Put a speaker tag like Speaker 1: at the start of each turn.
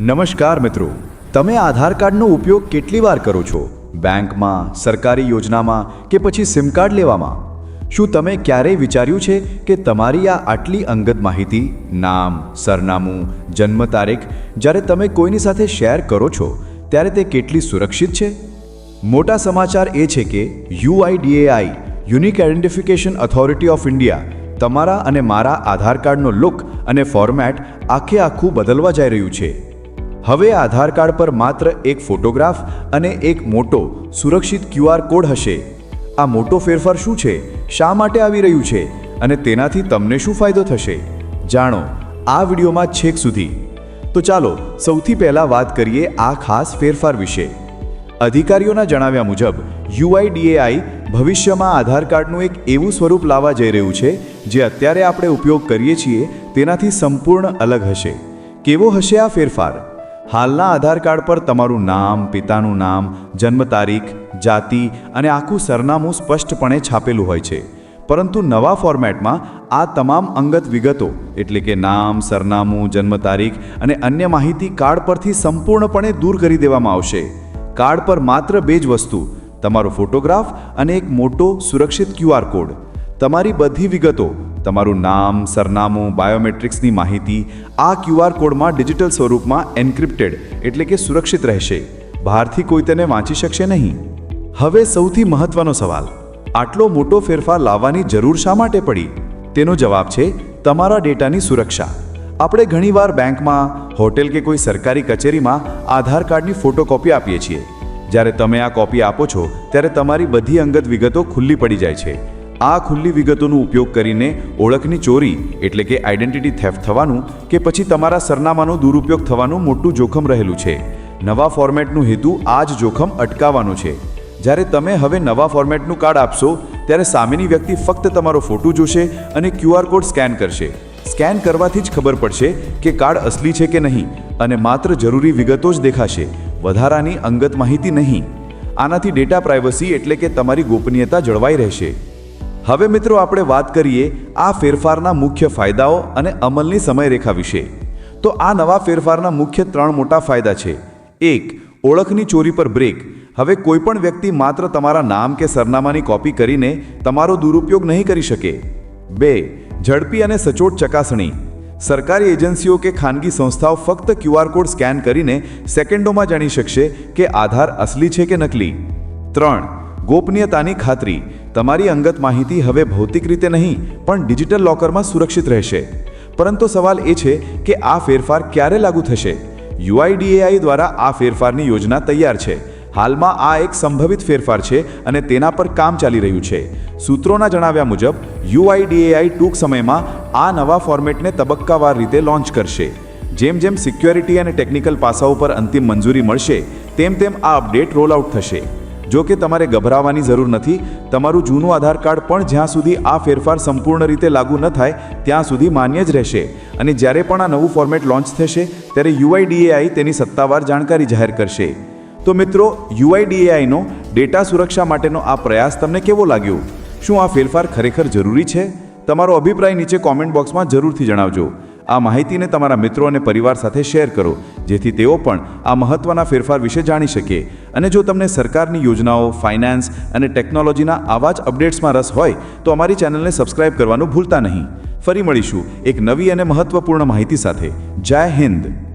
Speaker 1: નમસ્કાર મિત્રો. તમે આધાર કાર્ડનો ઉપયોગ કેટલી વાર કરો છો? બેંકમાં, સરકારી યોજનામાં કે પછી સિમ કાર્ડ લેવામાં? શું તમે ક્યારેય વિચાર્યું છે કે તમારી આ આટલી અંગત માહિતી, નામ, સરનામું, જન્મ તારીખ, જ્યારે તમે કોઈની સાથે શેર કરો છો, ત્યારે તે કેટલી સુરક્ષિત છે? મોટા સમાચાર એ છે કે UIDAI, Unique Identification Authority of India, તમારા અને મારા આધાર કાર્ડનો લુક અને ફોર્મેટ આખે આખું બદલવા જઈ રહ્યું છે. હવે આધાર કાર્ડ પર માત્ર એક ફોટોગ્રાફ અને એક મોટો, સુરક્ષિત ક્યુઆર કોડ હશે. આ મોટો ફેરફાર શું છે? શા માટે આવી રહ્યું છે? અને તેનાથી તમને શું ફાયદો થશે? જાણો, આ વિડીયોમાં છેક સુધી. તો ચાલો, સૌથી પહેલાં વાત કરીએ આ ખાસ ફેરફાર વિશે. અધિકારીઓના જણાવ્યા મુજબ, યુઆઈડીએઆઈ ભવિષ્યમાં આધાર કાર્ડનું એક એવું સ્વરૂપ લાવવા જઈ રહ્યું છે, જે અત્યારે આપણે ઉપયોગ કરીએ છીએ, તેનાથી સંપૂર્ણ અલગ હશે. કેવો હશે આ ફેરફાર? હાલના આધાર કાર્ડ પર તમારું નામ, પિતાનું નામ, જન્મ તારીખ, જાતિ અને આખું સરનામું સ્પષ્ટપણે છાપેલું હોય છે. પરંતુ નવા ફોર્મેટમાં આ તમામ અંગત વિગતો, એટલે કે નામ, સરનામું, જન્મ તારીખ અને અન્ય માહિતી કાર્ડ પરથી સંપૂર્ણપણે દૂર કરી દેવામાં આવશે. કાર્ડ પર માત્ર બે જ વસ્તુ, તમારો ફોટોગ્રાફ અને એક મોટો સુરક્ષિત ક્યુઆર કોડ. તમારી બધી વિગતો તમારું નામ, સરનામું, બાયોમેટ્રિક્સની માહિતી આ ક્યુઆર કોડમાં ડિજિટલ સ્વરૂપમાં એન્ક્રિપ્ટેડ એટલે કે સુરક્ષિત રહેશે. બહારથી કોઈ તેને વાંચી શકશે નહીં. હવે સૌથી મહત્વનો સવાલ. આટલો મોટો ફેરફાર લાવવાની જરૂર શા માટે પડી? તેનો જવાબ છે તમારા ડેટાની સુરક્ષા. આપણે ઘણીવાર બેંકમાં, હોટેલ કે કોઈ સરકારી કચેરીમાં આધાર કાર્ડની ફોટોકોપી આપીએ છીએ. જ્યારે તમે આ કોપી આપો છો, ત્યારે તમારી બધી અંગત વિગતો ખુલ્લી પડી જાય છે. આ ખુલ્લી વિગતોનો ઉપયોગ કરીને ઓળખની ચોરી, એટલે કે આઈડેન્ટિટી થેફ્ટ થવાનું, કે પછી તમારા સરનામાનો દુરુપયોગ થવાનું મોટું જોખમ રહેલું છે. નવા ફોર્મેટનું હેતુ આ જ જોખમ અટકાવવાનો છે. જ્યારે તમે હવે નવા ફોર્મેટનું કાર્ડ આપશો, ત્યારે સામેની વ્યક્તિ ફક્ત તમારો ફોટો જોશે અને ક્યુઆર કોડ સ્કેન કરશે. સ્કેન કરવાથી જ ખબર પડશે કે કાર્ડ અસલી છે કે નહીં, અને માત્ર જરૂરી વિગતો જ દેખાશે. વધારાની અંગત માહિતી નહીં. આનાથી ડેટા પ્રાઇવસી એટલે કે તમારી ગોપનીયતા જળવાઈ રહેશે. હવે મિત્રો આપણે વાત કરીએ આ ફેરફારના મુખ્ય ફાયદાઓ અને અમલની સમયરેખા વિશે. તો આ નવા ફેરફારના મુખ્ય ત્રણ મોટા ફાયદા છે. એક, ઓળખની ચોરી પર બ્રેક. હવે કોઈપણ વ્યક્તિ માત્ર તમારા નામ કે સરનામાની કોપી કરીને તમારો દુરુપયોગ નહીં કરી શકે. બે, ઝડપી અને સચોટ ચકાસણી. સરકારી એજન્સીઓ કે ખાનગી સંસ્થાઓ ફક્ત ક્યુઆર કોડ સ્કેન કરીને સેકન્ડોમાં જાણી શકશે કે આધાર અસલી છે કે નકલી. ત્રણ ગોપનીયતાની ખાતરી. તમારી અંગત માહિતી હવે ભૌતિક રીતે નહીં, પણ ડિજિટલ લોકરમાં સુરક્ષિત રહેશે. પરંતુ સવાલ એ છે કે આ ફેરફાર ક્યારે લાગુ થશે? યુઆઈડીએઆઈ દ્વારા આ ફેરફારની યોજના તૈયાર છે. હાલમાં આ એક સંભવિત ફેરફાર છે અને તેના પર કામ ચાલી રહ્યું છે. સૂત્રોના જણાવ્યા મુજબ, યુઆઈડીએઆઈ ટૂંક સમયમાં આ નવા ફોર્મેટને તબક્કાવાર રીતે લોન્ચ કરશે. જેમ જેમ સિક્યોરિટી અને ટેકનિકલ પાસાઓ પર અંતિમ મંજૂરી મળશે, તેમ તેમ આ અપડેટ રોલ આઉટ થશે. જો કે તમારે ગભરાવાની જરૂર નથી, તમારું જૂનું આધાર કાર્ડ પણ જ્યાં સુધી આ ફેરફાર સંપૂર્ણ રીતે લાગુ ન થાય, ત્યાં સુધી માન્ય જ રહેશે. અને જ્યારે પણ આ નવું ફોર્મેટ લોન્ચ થશે, ત્યારે યુઆઈડીએઆઈ તેની સત્તાવાર જાણકારી જાહેર કરશે. તો મિત્રો, યુઆઈડીએઆઈનો ડેટા સુરક્ષા માટેનો આ પ્રયાસ તમને કેવો લાગ્યો? શું આ ફેરફાર ખરેખર જરૂરી છે? તમારો અભિપ્રાય નીચે કોમેન્ટ બોક્સમાં જરૂરથી જણાવજો. આ માહિતીને તમારા મિત્રો અને પરિવાર સાથે શેર કરો. જેથી તેઓ પણ આ મહત્ત્વના ફેરફાર વિશે જાણી શકે. અને જો તમને સરકારની યોજનાઓ, ફાઇનાન્સ અને ટેકનોલોજીના આવા જ અપડેટ્સમાં રસ હોય, તો અમારી ચેનલને સબસ્ક્રાઇબ કરવાનું ભૂલતા નહીં. ફરી મળીશું એક નવી અને મહત્ત્વપૂર્ણ માહિતી સાથે. જય હિન્દ.